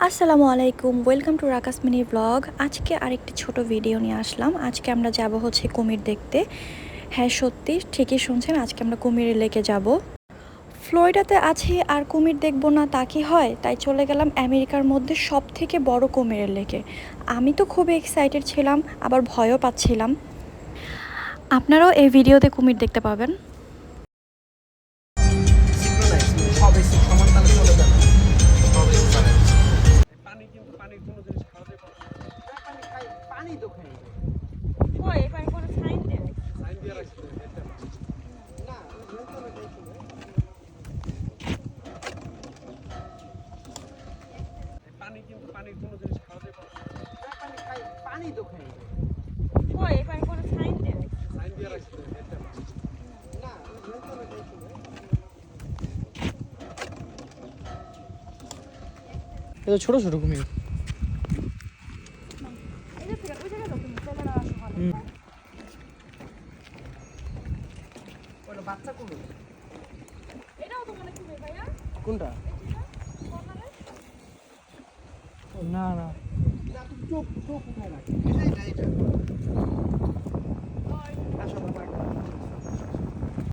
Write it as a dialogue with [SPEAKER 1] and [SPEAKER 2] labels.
[SPEAKER 1] আসসালামু আলাইকুম welcome to Rakas mini blog আজকে আরেকটি ছোট ভিডিও নিয়ে আসলাম। আজকে আমরা যাব হচ্ছে কুমির দেখতে। হ্যাঁ সত্যি, ঠিকই শুনছেন, আজকে আমরা কুমিরের লেকে যাব। ফ্লোরিডাতে আছি, আর কুমির দেখব না তা কি হয়? তাই চলে গেলাম আমেরিকার মধ্যে সব থেকে বড় কুমিরের লেকে। আমি তো খুবই এক্সাইটেড ছিলাম, আবার ভয়ও পাচ্ছিলাম। আপনারাও এই ভিডিওতে কুমির দেখতে পাবেন।
[SPEAKER 2] কোনো জিনিস খাওয়াতে পারে পানি তো খাই
[SPEAKER 3] কই এবার কোনো সাইন দে
[SPEAKER 2] সাইন দিয়ে রাখছি না পানি কিন্তু পানির কোনো জিনিস খাওয়াতে পারে পানি তো খাই
[SPEAKER 3] কই এবার কোনো সাইন দে
[SPEAKER 2] সাইন দিয়ে রাখছি না ছোট ছোট কুমির
[SPEAKER 3] এটা থেকে ওই জায়গায় তুমি চলে না আসো ভালো
[SPEAKER 2] ওটা বাচ্চা কুমির
[SPEAKER 3] এটাও তো মনে কুমির ভাইয়া
[SPEAKER 2] কোনটা? না না। চোখ চোখ উঠায় রাখে। এটা এটা।